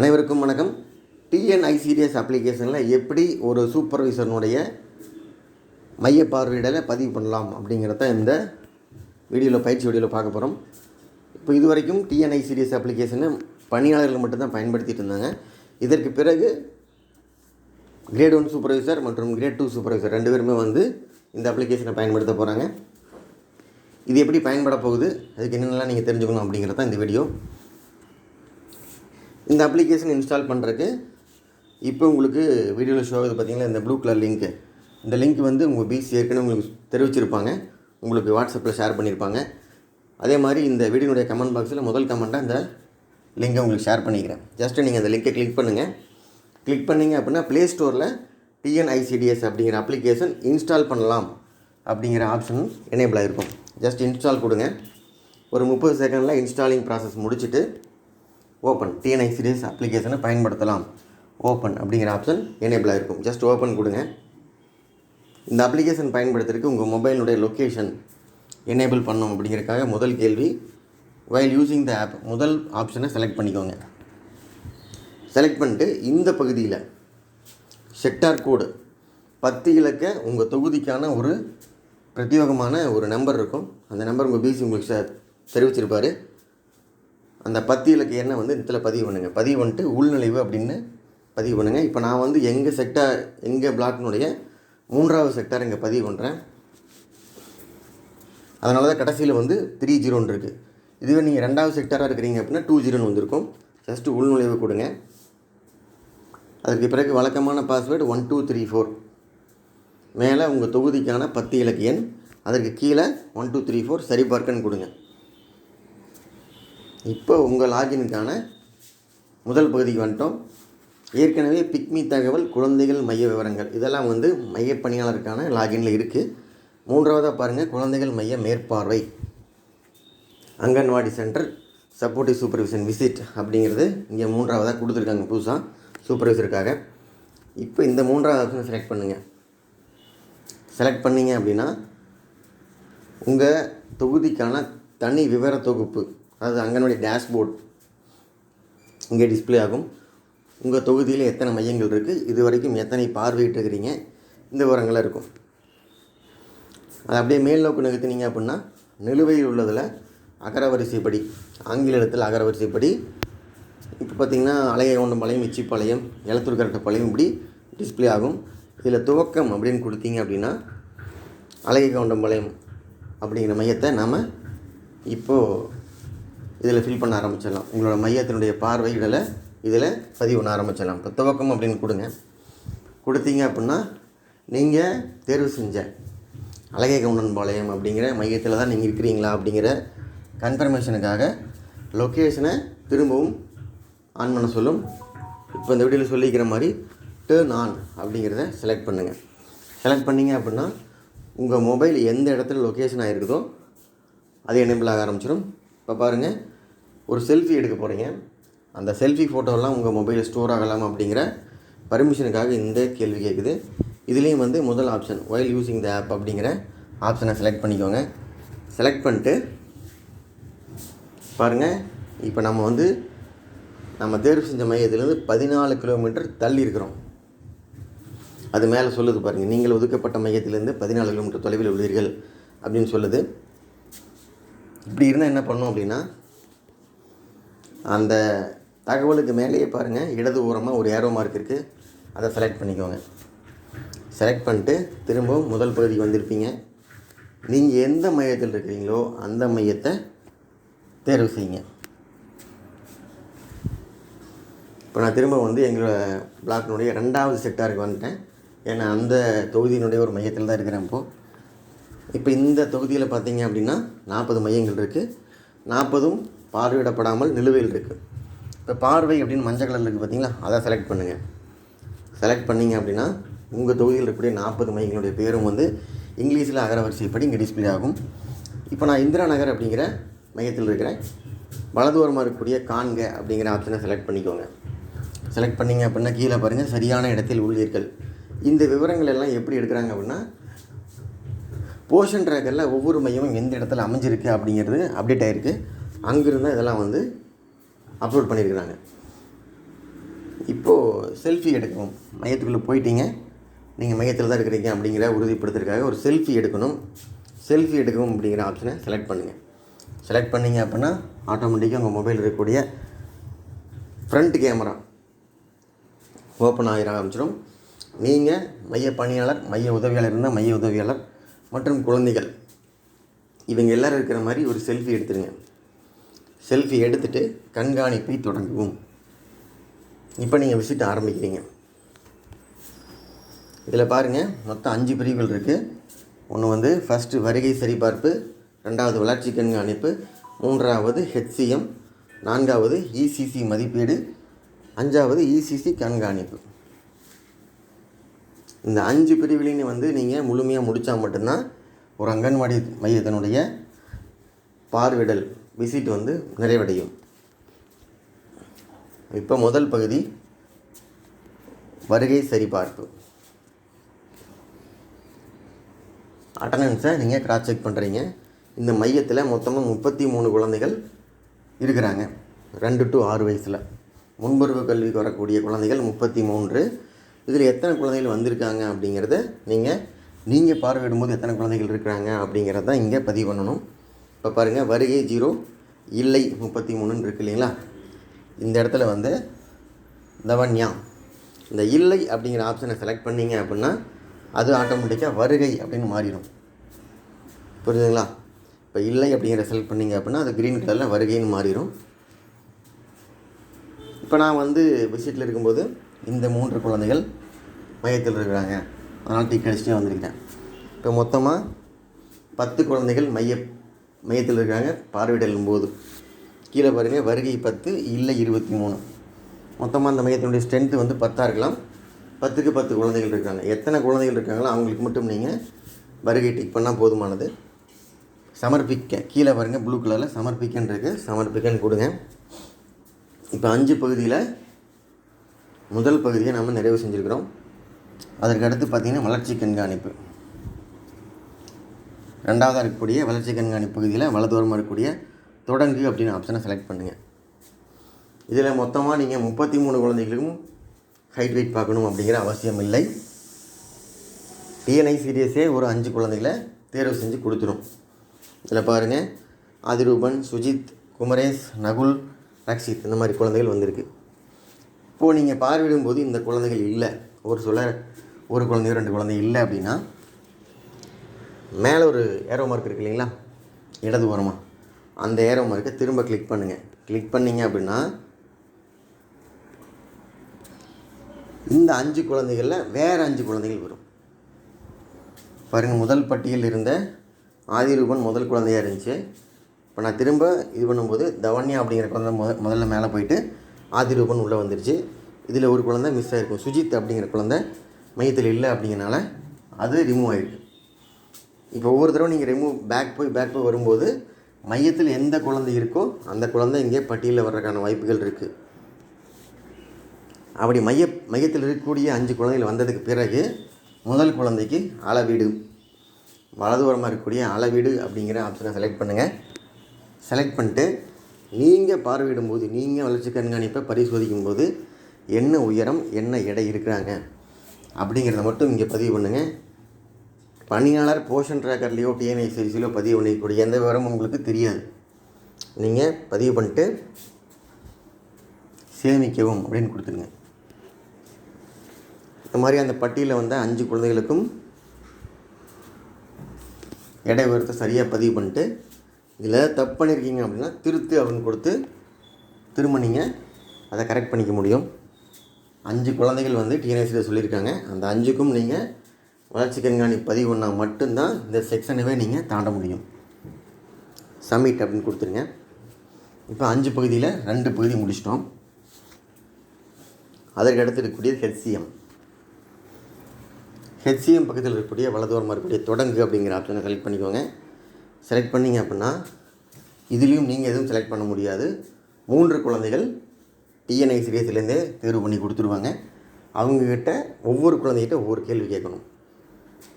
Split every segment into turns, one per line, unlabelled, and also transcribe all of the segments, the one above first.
அனைவருக்கும் வணக்கம். டிஎன்ஐசிடிஎஸ் அப்ளிகேஷனில் எப்படி ஒரு சூப்பர்வைசர்னுடைய மைய பார்வையிடலை பதிவு பண்ணலாம் அப்படிங்கிறத இந்த வீடியோவில் பயிற்சி வீடியோவில் பார்க்க போகிறோம் இப்போ இது வரைக்கும் டிஎன்ஐசிடிஎஸ் அப்ளிகேஷனை பணியாளர்கள் மட்டும்தான் பயன்படுத்திகிட்டு இருந்தாங்க. இதற்கு பிறகு கிரேட் ஒன் சூப்பர்வைசர் மற்றும் கிரேட் டூ சூப்பர்வைசர் ரெண்டு பேருமே வந்து இந்த அப்ளிகேஷனை பயன்படுத்த போகிறாங்க இது எப்படி பயன்பட போகுது? அதுக்கு என்னென்னலாம் நீங்கள் தெரிஞ்சுக்கணும் அப்படிங்கிறது தான் இந்த வீடியோ இந்த அப்ளிகேஷன் இன்ஸ்டால் பண்ணுறதுக்கு இப்போ உங்களுக்கு வீடியோவில் ஷோ ஆகுது பார்த்தீங்கன்னா இந்த ப்ளூ கலர் லிங்க்கு இந்த லிங்க் வந்து உங்கள் பிசி ஏற்கனவே உங்களுக்கு தெரிவிச்சிருப்பாங்க. உங்களுக்கு வாட்ஸ்அப்பில் ஷேர் பண்ணியிருப்பாங்க அதே மாதிரி இந்த வீடியோனுடைய கமெண்ட் பாக்ஸில் முதல் கமெண்ட்டாக இந்த லிங்கை உங்களுக்கு ஷேர் பண்ணிக்கிறேன். ஜஸ்ட்டு நீங்கள் அந்த லிங்கை கிளிக் பண்ணுங்கள் கிளிக் பண்ணிங்க அப்படின்னா ப்ளே ஸ்டோரில் டிஎன்ஐசிடிஎஸ் அப்படிங்கிற அப்ளிகேஷன் இன்ஸ்டால் பண்ணலாம் அப்படிங்கிற ஆப்ஷன் எனேபிள் ஆகிருக்கும் ஜஸ்ட் இன்ஸ்டால் கொடுங்க. ஒரு முப்பது செகண்டில் இன்ஸ்டாலிங் ப்ராசஸ் முடிச்சுட்டு ஓப்பன். டிஎன்ஐசிடிஎஸ் அப்ளிகேஷனை பயன்படுத்தலாம். ஓப்பன் அப்படிங்கிற ஆப்ஷன் எனேபிள் இருக்கும் ஜஸ்ட் ஓப்பன் கொடுங்க. இந்த அப்ளிகேஷன் பயன்படுத்துறதுக்கு உங்கள் மொபைலுடைய லொக்கேஷன் எனேபிள் பண்ணும் அப்படிங்கிறதுக்காக முதல் கேள்வி வைல் யூஸிங் த ஆப் முதல் ஆப்ஷனை செலக்ட் பண்ணிக்கோங்க. செலக்ட் பண்ணிட்டு இந்த பகுதியில் செக்டார் கோடு பத்து இலக்க உங்கள் தொகுதிக்கான ஒரு பிரத்யேகமான ஒரு நம்பர் இருக்கும். அந்த நம்பர் உங்கள் பிசி உங்களுக்கு ச- தெரிவிச்சிருப்பார். அந்த பத்து இலக்க எண்ணை வந்து இதில் பதிவு பண்ணுங்கள் பதிவு பண்ணிட்டு உள்நுழைவு அப்படின்னு பதிவு பண்ணுங்கள் இப்போ நான் வந்து எங்கள் செக்டார் எங்கள் பிளாக்னுடைய மூன்றாவது செக்டார் இங்கே பதிவு பண்ணுறேன் அதனால தான் கடைசியில் வந்து த்ரீ ஜீரோன்னு இருக்குது இதுவே நீங்கள் ரெண்டாவது செக்டாராக இருக்கிறீங்க அப்படின்னா டூ ஜீரோன்னு வந்திருக்கும். ஜஸ்ட்டு உள்நுழைவு கொடுங்க. அதுக்கு பிறகு வழக்கமான password one two three four மேலே உங்கள் தொகுதிக்கான பத்து இலக்கு எண் அதற்கு கீழே ஒன் டூ த்ரீ ஃபோர் சரிபார்க்கன்னு கொடுங்க. இப்போ உங்கள் லாகினுக்கான முதல் பகுதிக்கு வந்துட்டோம். ஏற்கனவே பிக்மி தகவல் குழந்தைகள் மைய விவரங்கள் இதெல்லாம் வந்து மைய பணியாளருக்கான லாகினில் இருக்குது மூன்றாவதாக பாருங்கள் குழந்தைகள் மைய மேற்பார்வை. Anganwadi center supportive supervision visit அப்படிங்கிறது இங்கே மூன்றாவதாக கொடுத்துருக்காங்க புதுசாக சூப்பர்விசருக்காக. இப்போ இந்த மூன்றாவது ஆப்ஷனை செலக்ட் பண்ணுங்கள் செலக்ட் பண்ணிங்க அப்படின்னா உங்கள் தொகுதிக்கான தனி விவர தொகுப்பு அதாவது அங்கன்வாடி டேஷ்போர்ட் இங்கே டிஸ்ப்ளே ஆகும். உங்கள் தொகுதியில் எத்தனை மையங்கள் இருக்குது இது வரைக்கும் எத்தனை பார்வையிட்டிருக்கிறீங்க? இந்த விவரங்களாக இருக்கும். அது அப்படியே மேல் நோக்கு நகர்த்தினீங்க அப்படின்னா நிலுவையில் உள்ளதில் அகரவரிசைப்படி ஆங்கில எழுத்தில் அகரவரிசைப்படி இப்போ பார்த்தீங்கன்னா அலைய கொண்டம்பாளையம் இச்சிப்பாளையம் எலத்தூர் கரட்டப்பாளையம் இப்படி டிஸ்ப்ளே ஆகும். இதில் துவக்கம் அப்படின்னு கொடுத்தீங்க அப்படின்னா அழகை கவுண்டம்பாளையம் அப்படிங்கிற மையத்தை நாம் இப்போது இதில் ஃபில் பண்ண ஆரம்பிச்சிடலாம். உங்களோட மையத்தினுடைய பார்வையிடலை இதில் பதிவு பண்ண ஆரம்பிச்சிடலாம். இப்போ துவக்கம் அப்படின்னு கொடுங்க. கொடுத்தீங்க அப்படின்னா நீங்கள் தேர்வு செஞ்ச அழகை கவுண்டன்பாளையம் அப்படிங்கிற மையத்தில் தான் நீங்கள் இருக்கிறீங்களா அப்படிங்கிற கன்ஃபர்மேஷனுக்காக லொக்கேஷனை திரும்பவும் ஆன் பண்ண சொல்லும். இப்போ இந்த வீடியோவில் சொல்லிக்கிற மாதிரி டேர்ன் ஆன் அப்படிங்கிறத செலக்ட் பண்ணுங்கள் செலக்ட் பண்ணீங்க அப்படின்னா உங்கள் மொபைல் எந்த இடத்துல லொக்கேஷன் ஆகிருக்குதோ அது எனேபிள் ஆக ஆரம்பிச்சிடும். இப்போ பாருங்கள் ஒரு செல்ஃபி எடுக்க போகிறீங்க அந்த செல்ஃபி ஃபோட்டோலாம் உங்கள் மொபைலில் ஸ்டோர் ஆகலாம் அப்படிங்கிற பர்மிஷனுக்காக இந்த கேள்வி கேட்குது இதுலேயும் வந்து முதல் option while using the app அப்படிங்கிற ஆப்ஷனை செலக்ட் பண்ணிக்கோங்க. செலக்ட் பண்ணிட்டு பாருங்கள் இப்போ நம்ம வந்து நம்ம தேர்வு செஞ்ச மையத்திலேருந்து பதினாலு கிலோமீட்டர் தள்ளி இருக்கிறோம். அது மேலே சொல்லுது பாருங்கள் நீங்கள் ஒதுக்கப்பட்ட மையத்திலேருந்து பதினாலு கிலோமீட்டர் தொலைவில் உள்ளீர்கள் அப்படின்னு சொல்லுது. இப்படி இருந்தால் என்ன பண்ணோம் அப்படின்னா அந்த தகவலுக்கு மேலேயே பாருங்கள் இடது ஓரமாக ஒரு ஏரோ மார்க் இருக்குது அதை செலக்ட் பண்ணிக்கோங்க. செலக்ட் பண்ணிட்டு திரும்பவும் முதல் பகுதிக்கு வந்திருப்பீங்க. நீங்கள் எந்த மையத்தில் இருக்கிறீங்களோ அந்த மையத்தை தேர்வு செய்யுங்க. இப்போ நான் திரும்ப வந்து எங்களோட பிளாக்கினுடைய ரெண்டாவது செக்டாருக்கு வந்துட்டேன். ஏன்னா அந்த தொகுதியினுடைய ஒரு மையத்தில் தான் இருக்கிறேன் இப்போது இப்போ இந்த தொகுதியில் பார்த்தீங்க அப்படின்னா நாற்பது மையங்கள் இருக்குது நாற்பதும் பார்வையிடப்படாமல் நிலுவையில் இருக்குது இப்போ பார்வை அப்படின்னு மஞ்சள் கலரில் இருக்குது பார்த்தீங்களா அதை செலக்ட் பண்ணுங்கள் செலக்ட் பண்ணீங்க அப்படின்னா உங்கள் தொகுதியில் இருக்கக்கூடிய நாற்பது மையங்களுடைய பேரும் வந்து இங்கிலீஷில் அகரவரிசைப்படி இங்கே டிஸ்பிளே ஆகும். இப்போ நான் இந்திரா நகர் அப்படிங்கிற மையத்தில் இருக்கிறேன். வலதுவரமாக இருக்கக்கூடிய காண்க அப்படிங்கிற ஆப்ஷனை செலக்ட் பண்ணிக்கோங்க. செலக்ட் பண்ணீங்க அப்படின்னா கீழே பாருங்கள் சரியான இடத்தில் உள்ளீர்கள். இந்த விவரங்கள் எல்லாம் எப்படி எடுக்கிறாங்க அப்படின்னா போர்ஷன் ட்ராக்கரில் ஒவ்வொரு மையமும் எந்த இடத்துல அமைஞ்சிருக்கு அப்படிங்கிறது அப்டேட் ஆகிருக்கு அங்கிருந்து இதெல்லாம் வந்து அப்லோட் பண்ணியிருக்கிறாங்க. இப்போது செல்ஃபி எடுக்கணும். மையத்துக்குள்ளே போயிட்டீங்க. நீங்கள் மையத்தில் தான் இருக்கிறீங்க அப்படிங்கிற உறுதிப்படுத்துறதுக்காக ஒரு செல்ஃபி எடுக்கணும். செல்ஃபி எடுக்கணும் அப்படிங்கிற ஆப்ஷனை செலக்ட் பண்ணுங்கள் செலக்ட் பண்ணிங்க அப்படின்னா ஆட்டோமேட்டிக்காக உங்கள் மொபைல் இருக்கக்கூடிய ஃப்ரண்ட் கேமரா ஓப்பன் ஆகிற ஆரம்பிச்சிடும். நீங்கள் மைய பணியாளர் மைய உதவியாளர் இருந்தால் மைய உதவியாளர் மற்றும் குழந்தைகள். இவங்க எல்லோரும் இருக்கிற மாதிரி ஒரு செல்ஃபி எடுத்துருங்க. செல்ஃபி எடுத்துட்டு கண்காணிப்பை தொடங்கவும். இப்போ நீங்கள் விசிட் ஆரம்பிக்கிறீங்க. இதில் பாருங்கள் மொத்தம் அஞ்சு பிரிவுகள் இருக்குது ஒன்று வந்து ஃபஸ்ட்டு வருகை சரிபார்ப்பு ரெண்டாவது வளர்ச்சி கண்காணிப்பு மூன்றாவது ஹெச்சிஎம் நான்காவது இசிசி மதிப்பீடு அஞ்சாவது இசிசி கண்காணிப்பு. இந்த அஞ்சு பிரிவுலையும் வந்து நீங்கள் முழுமையாக முடித்தா மட்டும்தான் ஒரு அங்கன்வாடி மையத்தினுடைய பார்விடல் விசிட் வந்து நிறைவடையும். இப்போ முதல் பகுதி வருகை சரிபார்ப்பு. அட்டண்டன்ஸை நீங்கள் கிராஸ் செக் பண்ணுறீங்க இந்த மையத்தில் மொத்தமாக முப்பத்தி மூணு குழந்தைகள் இருக்கிறாங்க. ரெண்டு டு ஆறு வயசில். முன்பருவ கல்விக்கு வரக்கூடிய குழந்தைகள் முப்பத்தி மூன்று. இதில் எத்தனை குழந்தைகள் வந்திருக்காங்க அப்படிங்கிறத நீங்கள் நீங்கள் பார்வையிடும்போது எத்தனை குழந்தைகள் இருக்கிறாங்க அப்படிங்கிறத தான் இங்கே பதிவு பண்ணணும். இப்போ பாருங்கள் வருகை ஜீரோ இல்லை முப்பத்தி மூணுன்னு இருக்கு இல்லைங்களா? இந்த இடத்துல வந்து தவன்யா. இந்த இல்லை அப்படிங்கிற ஆப்ஷனை செலக்ட் பண்ணீங்க அப்படின்னா அது ஆட்டோமேட்டிக்காக வருகை அப்படின்னு மாறிடும். புரியுதுங்களா? இப்போ இல்லை அப்படிங்கிற செலக்ட் பண்ணீங்க அப்படின்னா அது க்ரீன் கலரில் வருகைன்னு மாறிடும். இப்போ நான் வந்து விசிட்டில் இருக்கும்போது இந்த மூன்று குழந்தைகள் மையத்தில் இருக்கிறாங்க. அதனால் டிக்கெட் அடிச்சுட்டே வந்திருக்கிறேன். இப்போ மொத்தமாக பத்து குழந்தைகள் மைய மையத்தில் இருக்காங்க பார்வையிடலும் போது. கீழே பாருங்கள் வருகை பத்து இல்லை இருபத்தி மூணு. மொத்தமாக அந்த மையத்தினுடைய ஸ்ட்ரென்த்து வந்து பத்தாக இருக்கலாம். பத்துக்கு பத்து குழந்தைகள் இருக்காங்க. எத்தனை குழந்தைகள் இருக்காங்களோ அவங்களுக்கு மட்டும் நீங்கள் வருகை டிக் பண்ணால் போதுமானது. சமர்ப்பிக்க கீழே பாருங்கள் ப்ளூ கலரில் சமர்ப்பிக்கன்னு இருக்குது சமர்ப்பிக்கன்னு கொடுங்க. இப்போ அஞ்சு பகுதியில் முதல் பகுதியை நம்ம நிறைவு செஞ்சுருக்கிறோம். அதற்கடுத்து பார்த்திங்கன்னா வளர்ச்சி கண்காணிப்பு. ரெண்டாவதாக இருக்கக்கூடிய வளர்ச்சி கண்காணிப்பு பகுதியில் வலதுவரமாக இருக்கக்கூடிய தொடங்கு அப்படின்னு ஆப்ஷனை செலக்ட் பண்ணுங்கள் இதில் மொத்தமாக நீங்கள் முப்பத்தி மூணு குழந்தைகளுக்கும் ஹைட் வெயிட் பார்க்கணும் அப்படிங்கிற அவசியம் இல்லை. டிஎன்ஐ சீரியஸே ஒரு அஞ்சு குழந்தைகளை தேர்வு செஞ்சு கொடுத்துரும். இதில் பாருங்கள் ஆதிரூபன் சுஜித் குமரேஷ் நகுல் ரக்ஷித் இந்த மாதிரி குழந்தைகள் வந்திருக்கு. இப்போது நீங்கள் பார்வையிடும்போது இந்த குழந்தைகள் இல்லை. ஒரு சில ஒரு குழந்தையோ ரெண்டு குழந்தை இல்லை அப்படின்னா மேலே ஒரு ஏரோ மார்க் இருக்கு இல்லைங்களா? இடது ஓரமாக அந்த ஏரோ மார்க்கை திரும்ப கிளிக் பண்ணுங்கள் கிளிக் பண்ணீங்க அப்படின்னா இந்த அஞ்சு குழந்தைகளில் வேறு அஞ்சு குழந்தைகள் வரும். பாருங்கள் முதல் பட்டியலில் இருந்த ஆதிரூபன் முதல் குழந்தையாக இருந்துச்சு. இப்போ நான் திரும்ப இது பண்ணும்போது தவன்யா அப்படிங்கிற குழந்தை முத முதல்ல மேலே போயிட்டு ஆதிரூபன் உள்ளே வந்துருச்சு. இதில் ஒரு குழந்தை மிஸ் ஆகிருக்கும் சுஜித் அப்படிங்கிற குழந்தை மையத்தில் இல்லை அப்படிங்கிறனால அது ரிமூவ் ஆகிருக்கு இப்போ ஒவ்வொரு தடவை நீங்கள் ரிமூவ் பேக் போய் பேக் போய் வரும்போது மையத்தில் எந்த குழந்தை இருக்கோ அந்த குழந்தை இங்கே பட்டியலில் வர்றதுக்கான வாய்ப்புகள் இருக்குது அப்படி மைய மையத்தில் இருக்கக்கூடிய அஞ்சு குழந்தைகள் வந்ததுக்கு பிறகு முதல் குழந்தைக்கு அளவீடு வலதுபுறமாக இருக்கக்கூடிய அளவீடு அப்படிங்கிற ஆப்ஷனை செலக்ட் பண்ணுங்கள் செலக்ட் பண்ணிட்டு நீங்கள் பார்வையிடும்போது நீங்கள் வளர்ச்சி கண்காணிப்பை பரிசோதிக்கும் போது என்ன உயரம் என்ன எடை இருக்கிறாங்க? அப்படிங்கிறத மட்டும் இங்கே பதிவு பண்ணுங்கள் பணியாளர் போஷன் ட்ராக்கர்லேயோ டிஎன்ஐசிசிலையோ பதிவு பண்ணிக்கூடிய எந்த விவரமும் உங்களுக்கு தெரியாது. நீங்கள் பதிவு பண்ணிட்டு சேமிக்கவும் அப்படின்னு கொடுத்துருங்க இந்த மாதிரி அந்த பட்டியலில் வந்த அஞ்சு குழந்தைகளுக்கும் எடை உயரத்தை சரியாக பதிவு பண்ணிட்டு இதில் தப்பு பண்ணியிருக்கீங்க அப்படின்னா திருத்து அப்படின்னு கொடுத்து திரும்ப நீங்கள் அதை கரெக்ட் பண்ணிக்க முடியும். அஞ்சு குழந்தைகள் வந்து டிஎன்எஸ்சியில் சொல்லியிருக்காங்க. அந்த அஞ்சுக்கும் நீங்கள் வளர்ச்சி கண்காணி பதிவு பண்ணால் மட்டும்தான் இந்த செக்ஷனவே நீங்கள் தாண்ட முடியும். சமிட் அப்படின்னு கொடுத்துருங்க. இப்போ அஞ்சு பகுதியில் ரெண்டு பகுதி முடிச்சிட்டோம். அதற்கு அடுத்து இருக்கக்கூடிய ஹெச்சிஎம் ஹெச்சிஎம் பக்கத்தில் இருக்கக்கூடிய வலதோரமாக இருக்கக்கூடிய தொடங்கு அப்படிங்கிற ஆப்ஷனை கலெக்ட் பண்ணிக்கோங்க. செலக்ட் பண்ணிங்க அப்படின்னா இதுலேயும் நீங்கள் எதுவும் செலக்ட் பண்ண முடியாது. மூன்று குழந்தைகள் டிஎன்ஐ சீரியஸ்லேருந்தே தேர்வு பண்ணி கொடுத்துருவாங்க. அவங்கக்கிட்ட ஒவ்வொரு குழந்தைகிட்ட ஒவ்வொரு கேள்வி கேட்கணும்.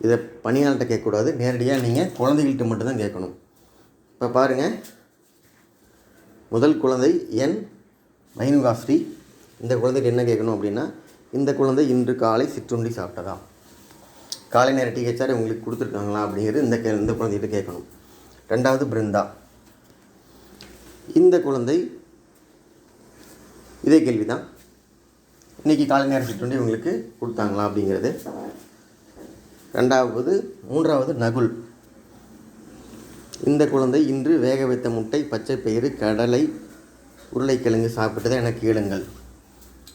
இதை பணியாளர்கிட்ட கேட்கக்கூடாது. நேரடியாக நீங்கள் குழந்தைகள்கிட்ட மட்டும்தான் கேட்கணும். இப்போ பாருங்கள் முதல் குழந்தை என் மைனுகாஸ்ரீ. இந்த குழந்தைக்கு என்ன கேட்கணும் அப்படின்னா இந்த குழந்தை இன்று காலை சிற்றுண்டி சாப்பிட்டதா? காலை நேர டிஹெச்ஆர் உங்களுக்கு கொடுத்துருக்காங்களா அப்படிங்கிறது இந்த கே இந்த குழந்தைகிட்ட கேட்கணும். ரெண்டாவது பிருந்தா. இந்த குழந்தை இதே கேள்வி தான் இன்றைக்கி காலை நேர சிற்றுண்டி உங்களுக்கு கொடுத்தாங்களா அப்படிங்கிறது. ரெண்டாவது மூன்றாவது நகுல். இந்த குழந்தை இன்று வேக வைத்த முட்டை பச்சை பயிறு கடலை உருளைக்கிழங்கு சாப்பிட்டதை எனக்கு கேளுங்கள்.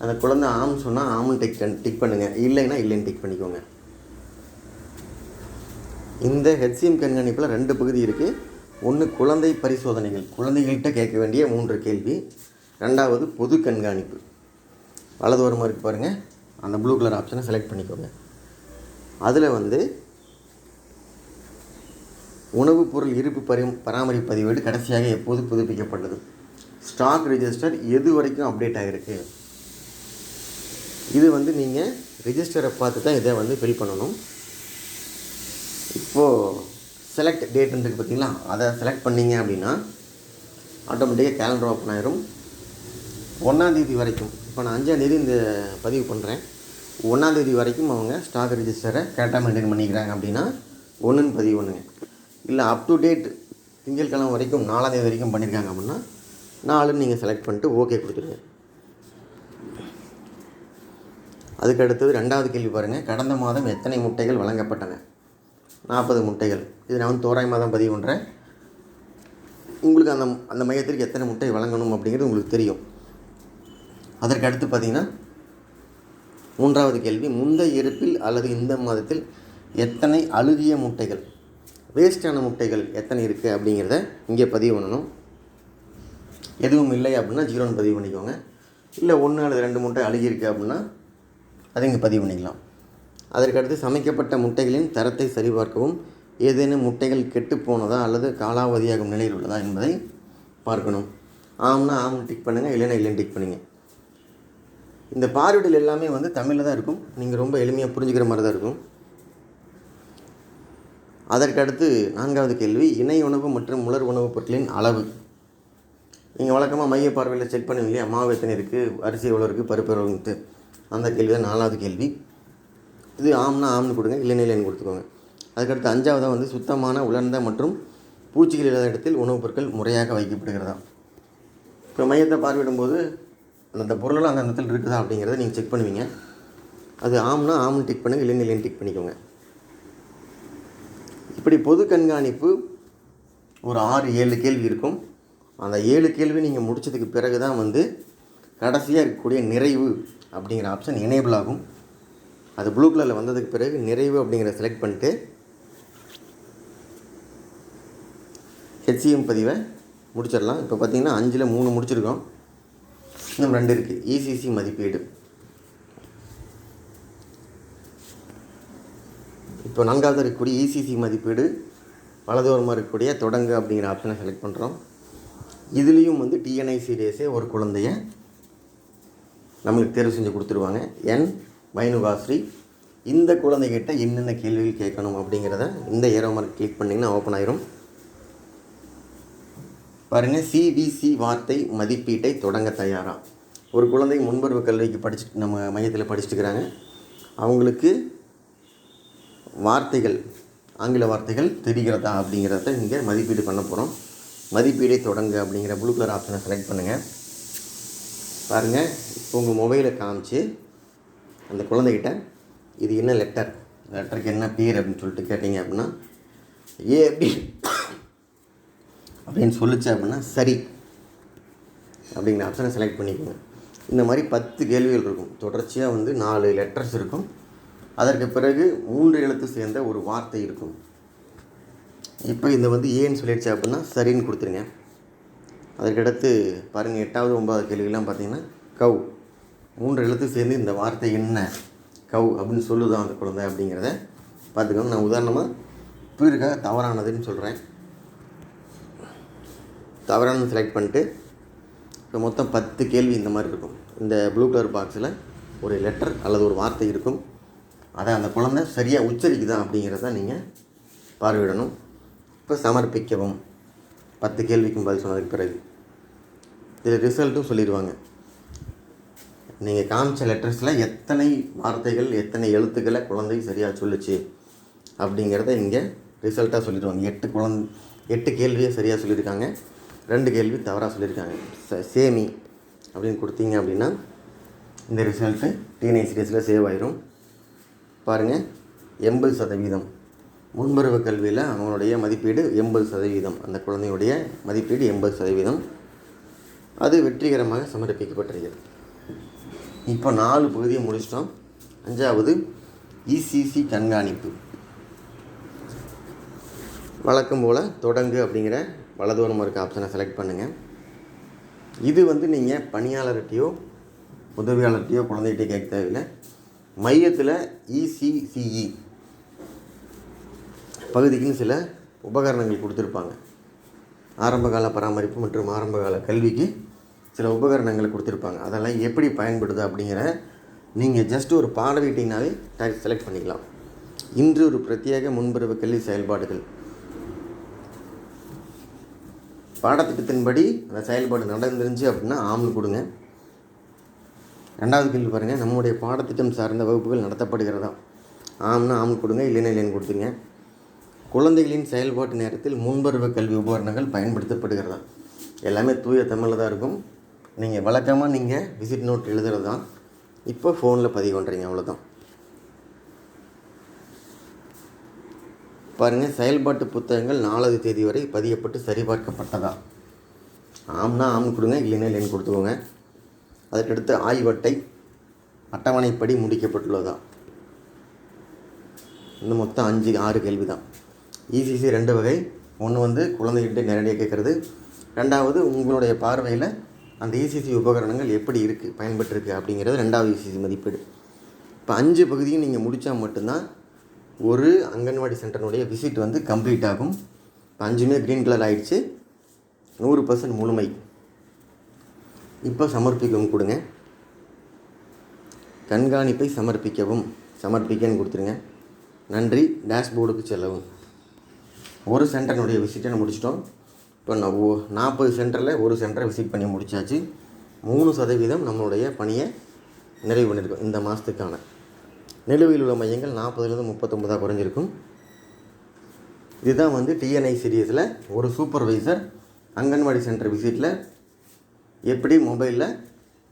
அந்த குழந்தை ஆம் சொன்னால் ஆமுன்னு டிக் டிக் பண்ணுங்கள் இல்லைன்னா இல்லைன்னு டிக் பண்ணிக்கோங்க. இந்த ஹெச்சிஎம் கண்காணிப்பில் ரெண்டு பகுதி இருக்குது ஒன்று குழந்தை பரிசோதனைகள். குழந்தைகள்கிட்ட கேட்க வேண்டிய மூன்று கேள்வி. ரெண்டாவது பொது கண்காணிப்பு. வலதுவரமாக இருக்கு பாருங்கள் அந்த ப்ளூ கலர் ஆப்ஷனை செலக்ட் பண்ணிக்கோங்க. அதில் வந்து உணவுப் பொருள் இருப்பு பரி பராமரிப்பு பதிவேடு கடைசியாக எப்போது புதுப்பிக்கப்பட்டது? ஸ்டாக் ரெஜிஸ்டர் எது வரைக்கும் அப்டேட் ஆகிருக்கு இது வந்து நீங்கள் ரிஜிஸ்டரை பார்த்து தான் இதை வந்து ஃபில் பண்ணணும். இப்போது செலக்ட் டேட்டுன்றது இருக்குது பார்த்தீங்களா? அதை செலக்ட் பண்ணீங்க அப்படின்னா ஆட்டோமேட்டிக்காக கேலண்டர் ஓப்பன் ஆயிரும். ஒன்றாந்தேதி வரைக்கும் இப்போ நான் அஞ்சாந்தேதி இந்த பதிவு பண்ணுறேன் ஒன்றாந்தேதி வரைக்கும் அவங்க ஸ்டாக் ரிஜிஸ்டரை கரெக்டாக மெயின்டைன் பண்ணிக்கிறாங்க அப்படின்னா ஒன்றுன்னு பதிவு பண்ணுங்க. இல்லை அப் டு டேட் திங்கட்கிழமை வரைக்கும் நாலாந்தேதி வரைக்கும் பண்ணியிருக்காங்க அப்படின்னா நாலுன்னு நீங்கள் செலக்ட் பண்ணிட்டு ஓகே கொடுத்துருங்க. அதுக்கடுத்தது ரெண்டாவது கேள்வி பாருங்கள் கடந்த மாதம் எத்தனை முட்டைகள் வழங்கப்பட்டன? நாற்பது முட்டைகள். இது நான் வந்து தோராயமாக தான் பதிவு பண்ணுறேன் உங்களுக்கு அந்த அந்த மையத்திற்கு எத்தனை முட்டை வழங்கணும் அப்படிங்கிறது உங்களுக்கு தெரியும். அதற்கு அடுத்து பார்த்தீங்கன்னா மூன்றாவது கேள்வி முந்தைய இருப்பில் அல்லது இந்த மாதத்தில் எத்தனை அழுகிய முட்டைகள் வேஸ்டான முட்டைகள் எத்தனை இருக்குது அப்படிங்கிறத இங்கே பதிவு பண்ணணும். எதுவும் இல்லை அப்படின்னா ஜீரோன்னு பதிவு பண்ணிக்கோங்க. இல்லை ஒன்று அல்லது ரெண்டு முட்டை அழுகியிருக்கு அப்படின்னா அதை இங்கே பதிவு பண்ணிக்கலாம். அதற்கடுத்து சமைக்கப்பட்ட முட்டைகளின் தரத்தை சரிபார்க்கவும் ஏதேனும் முட்டைகள் கெட்டு போனதா அல்லது காலாவதியாகும் நிலையில் உள்ளதா என்பதை பார்க்கணும். ஆம்னா ஆம் டிக் பண்ணுங்கள் இல்லைன்னா இல்லைன்னு டிக் பண்ணுங்கள் இந்த பார்வையிடல் எல்லாமே வந்து தமிழில் தான் இருக்கும். நீங்கள் ரொம்ப எளிமையாக புரிஞ்சுக்கிற மாதிரி தான் இருக்கும். அதற்கடுத்து நான்காவது கேள்வி இணை உணவு மற்றும் உலர் உணவுப் பொருட்களின் அளவு. நீங்கள் வழக்கமாக மைய பார்வையில் செக் பண்ணுவீங்க இல்லையா மாவு எத்தனை இருக்குது அரிசி எவ்வளோ இருக்குது பருப்பு எவ்வளோன்ட்டு அந்த கேள்வி தான் நாலாவது கேள்வி. இது ஆம்னா ஆம்னு கொடுங்க இல்லைன்னு இல்லைன்னு கொடுத்துக்கோங்க. அதுக்கடுத்து அஞ்சாவதாக வந்து சுத்தமான உலர்ந்த மற்றும் பூச்சிகள் இல்லாத இடத்தில் உணவுப் பொருட்கள் முறையாக வைக்கப்படுகிறதா? இப்போ மையத்தை பார்வையிடும்போது அந்த பொருளெல்லாம் அந்த இடத்துல இருக்குதா அப்படிங்கிறத நீங்கள் செக் பண்ணுவீங்க. அது ஆம்னா ஆம்னு டிக் பண்ணுங்க இல்லைன்னு இல்லைன்னு டிக் பண்ணிக்கோங்க. இப்படி பொது கண்காணிப்பு ஒரு ஆறு ஏழு கேள்வி இருக்கும். அந்த ஏழு கேள்வி நீங்கள் முடிச்சதுக்கு பிறகு தான் வந்து கடைசியாக இருக்கக்கூடிய நிறைவு அப்படிங்கிற ஆப்ஷன் எனேபிள் ஆகும். அது ப்ளூ கலரில் வந்ததுக்கு பிறகு நிறைவு அப்படிங்கிற செலக்ட் பண்ணிட்டு ஹெச்சிஎம் பதிவை முடிச்சிடலாம். இப்போ பார்த்தீங்கன்னா அஞ்சில் மூணு முடிச்சிருக்கோம். இன்னும் ரெண்டு இருக்குது இசிசி மதிப்பீடு. இப்போ நான்காவது இருக்கக்கூடிய இசிசி மதிப்பீடு வலதுவரமாக இருக்கக்கூடிய தொடங்கு அப்படிங்கிற ஆப்ஷனை செலக்ட் பண்ணுறோம் இதுலேயும் வந்து டிஎன்ஐ சீரியஸே ஒரு குழந்தைய நம்மளுக்கு தேர்வு செஞ்சு கொடுத்துருவாங்க. என் வைனுகாஸ்ரீ இந்த குழந்தைகிட்ட என்னென்ன கேள்விகள் கேட்கணும் அப்படிங்கிறத இந்த ஏரோ மார்க் கிளிக் பண்ணிங்கன்னா ஓப்பன் ஆயிரும். பாருங்கள் சிபிசி வார்த்தை மதிப்பீட்டை தொடங்க தயாரா? ஒரு குழந்தை முன்பருவ கல்விக்கு படிச்சு நம்ம மையத்தில் படிச்சுட்டுக்கிறாங்க அவங்களுக்கு வார்த்தைகள் ஆங்கில வார்த்தைகள் தெரிகிறதா அப்படிங்கிறத இங்கே மதிப்பீடு பண்ண போகிறோம் மதிப்பீடை தொடங்க அப்படிங்கிற ப்ளூ கலர் ஆப்ஷனை செலக்ட் பண்ணுங்கள் பாருங்கள் இப்போ உங்கள் மொபைலை காமிச்சு அந்த குழந்தைகிட்ட இது என்ன லெட்டர் லெட்டருக்கு என்ன பேர்? அப்படின்னு சொல்லிட்டு கேட்டிங்க அப்படின்னா ஏ அப்படி அப்படின்னு சொல்லிச்சு அப்படின்னா சரி. அப்படிங்கிற ஆப்ஷனை செலக்ட் பண்ணிக்கோங்க. இந்த மாதிரி பத்து கேள்விகள் இருக்கும். தொடர்ச்சியாக வந்து நாலு லெட்டர்ஸ் இருக்கும். அதற்கு பிறகு மூன்று எழுத்து சேர்ந்த ஒரு வார்த்தை இருக்கும். இப்போ இந்த வந்து ஏன்னு சொல்லிடுச்சு அப்படின்னா சரின்னு கொடுத்துருங்க. அதற்கடுத்து பாருங்கள் எட்டாவது ஒன்பதாவது கேள்விலாம் பார்த்தீங்கன்னா கவு. மூன்று எழுத்து சேர்ந்து இந்த வார்த்தை என்ன? கவ் அப்படின்னு சொல்லுதான் அந்த குழந்தை அப்படிங்கிறத பார்த்துக்கோங்க. நான் உதாரணமாக பேருக்காக தவறானதுன்னு சொல்கிறேன் தவறானது செலக்ட் பண்ணிட்டு இப்போ மொத்தம் பத்து கேள்வி இந்த மாதிரி இருக்கும். இந்த ப்ளூ கலர் பாக்ஸில் ஒரு லெட்டர் அல்லது ஒரு வார்த்தை இருக்கும். அதை அந்த குழந்தை சரியாக உச்சரிக்குதா அப்படிங்கிறத நீங்கள் பார்வையிடணும். இப்போ சமர்ப்பிக்கவும். பத்து கேள்விக்கும் பதில் சொன்னதுக்கு பிறகு. இதில் ரிசல்ட்டும் சொல்லிடுவாங்க. நீங்கள் காமிச்ச லெட்டர்ஸில் எத்தனை வார்த்தைகள் எத்தனை எழுத்துக்களை குழந்தை சரியாக சொல்லுச்சு அப்படிங்கிறத இங்கே ரிசல்ட்டாக சொல்லிடுவாங்க. எட்டு குழந் எட்டு கேள்வியை சரியாக சொல்லியிருக்காங்க. ரெண்டு கேள்வி தவறாக சொல்லியிருக்காங்க. ச சேமி அப்படின்னு கொடுத்தீங்க அப்படின்னா இந்த ரிசல்ட்டு டிஎன்ஐசிடிஎஸில் சேவ் ஆயிரும். பாருங்கள் எண்பது சதவீதம். முன்பருவ கல்வியில் அவங்களுடைய மதிப்பீடு எண்பது சதவீதம். அந்த குழந்தையுடைய மதிப்பீடு எண்பது சதவீதம். அது வெற்றிகரமாக சமர்ப்பிக்கப்பட்டிருக்கிறது. இப்போ நாலு பகுதியை முடிச்சிட்டோம். அஞ்சாவது இசிசி கண்காணிப்பு. வழக்கம் போல் தொடங்கு அப்படிங்கிற வலதுவரம் இருக்க ஆப்ஷனை செலக்ட் பண்ணுங்கள் இது வந்து நீங்கள் பணியாளர்கிட்டையோ உதவியாளர்கிட்டையோ குழந்தைகிட்டே கேட்க தேவையில்லை. மையத்தில் இசிசிஇ பகுதிக்குன்னு சில உபகரணங்கள் கொடுத்துருப்பாங்க. ஆரம்பகால பராமரிப்பு மற்றும் ஆரம்பகால கல்விக்கு சில உபகரணங்கள் கொடுத்துருப்பாங்க. அதெல்லாம் எப்படி பயன்படுது அப்படிங்கிற நீங்கள் ஜஸ்ட் ஒரு பாடம் டைப் செலக்ட் பண்ணிக்கலாம். இன்று ஒரு பிரத்யேக முன்பருவ கல்வி செயல்பாடுகள். பாடத்திட்டத்தின்படி அந்த செயல்பாடு நடந்துருந்துச்சு அப்படின்னா ஆம்னு கொடுங்க. ரெண்டாவது கேள்வி பாருங்கள் நம்முடைய பாடத்திட்டம் சார்ந்த வகுப்புகள் நடத்தப்படுகிறதா? ஆம்னா ஆம் கொடுங்க இல்லைன்னா இல்லைன்னு கொடுத்துங்க குழந்தைகளின் செயல்பாட்டு நேரத்தில் முன்பருவ கல்வி உபகரணங்கள் பயன்படுத்தப்படுகிறதா? எல்லாமே தூய தமிழில் தான் இருக்கும். நீங்கள் வழக்கமாக நீங்கள் விசிட் நோட் எழுதுறது தான் இப்போ ஃபோனில் பதிவு பண்ணுறீங்க அவ்வளோதான் பாருங்கள் செயல்பாட்டு புத்தகங்கள் நாலாவது தேதி வரை பதியப்பட்டு சரிபார்க்கப்பட்டதா? ஆம்னா ஆம் கொடுங்க இல்லைன்னா இல்லைன்னு கொடுத்துக்கோங்க. அதற்கடுத்து ஆய்வட்டை அட்டவணைப்படி முடிக்கப்பட்டுள்ளதா? இந்த மொத்தம் அஞ்சு ஆறு கேள்வி தான் இசிசி ரெண்டு வகை. ஒன்று வந்து குழந்தைகிட்ட நேரடியாக கேட்குறது. ரெண்டாவது உங்களுடைய பார்வையில் அந்த இசிசி உபகரணங்கள் எப்படி இருக்குது பயன்பட்டுருக்கு அப்படிங்கிறது ரெண்டாவது இசிசி மதிப்பீடு. இப்போ அஞ்சு பகுதியும் நீங்கள் முடித்தா மட்டும்தான் ஒரு அங்கன்வாடி சென்டர்னுடைய விசிட் வந்து கம்ப்ளீட் ஆகும். இப்போ அஞ்சுமே க்ரீன் கலர் ஆகிடுச்சு நூறு பர்சன்ட் முழுமை. இப்போ சமர்ப்பிக்கவும் கொடுங்க. கண்காணிப்பை சமர்ப்பிக்கவும் சமர்ப்பிக்கன்னு கொடுத்துருங்க. நன்றி. டேஷ்போர்டுக்கு செல்லவும். ஒரு சென்டர்னுடைய விசிட்டை முடிச்சிட்டோம். இப்போ நான் நாற்பது சென்டரில் ஒரு சென்டரை விசிட் பண்ணி முடிச்சாச்சு. மூணு சதவீதம் நம்மளுடைய பணியை நிறைவு பண்ணியிருக்கோம் இந்த மாதத்துக்கான. நிலுவையில் உள்ள மையங்கள் நாற்பதுலேருந்து முப்பத்தொம்பதாக குறைஞ்சிருக்கும். இதுதான் வந்து டிஎன்ஐ சீரியஸில் ஒரு சூப்பர்வைசர் அங்கன்வாடி சென்டர் விசிட்டில் எப்படி மொபைலில்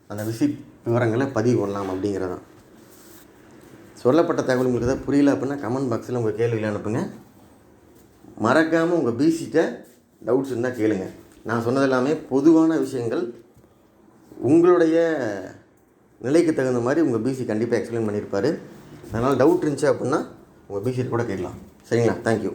அந்த விசிட் விவரங்களை பதிவு பண்ணலாம் அப்படிங்கிறதான். சொல்லப்பட்ட தகவல் உங்களுக்கு எதாவது புரியல அப்படின்னா கமெண்ட் பாக்ஸில் உங்கள் கேள்வியில் அனுப்புங்க. மறக்காமல் உங்கள் பிசிட்டை டவுட்ஸ் இருந்தால் கேளுங்க. நான் சொன்னது எல்லாமே பொதுவான விஷயங்கள். உங்களுடைய நிலைக்கு தகுந்த மாதிரி உங்கள் பிசி கண்டிப்பாக எக்ஸ்பிளைன் பண்ணியிருப்பார் அதனால் டவுட் இருந்துச்சு அப்படின்னா உங்கள் பிசிட்டு கூட கேட்கலாம். சரிங்களா? தேங்க்யூ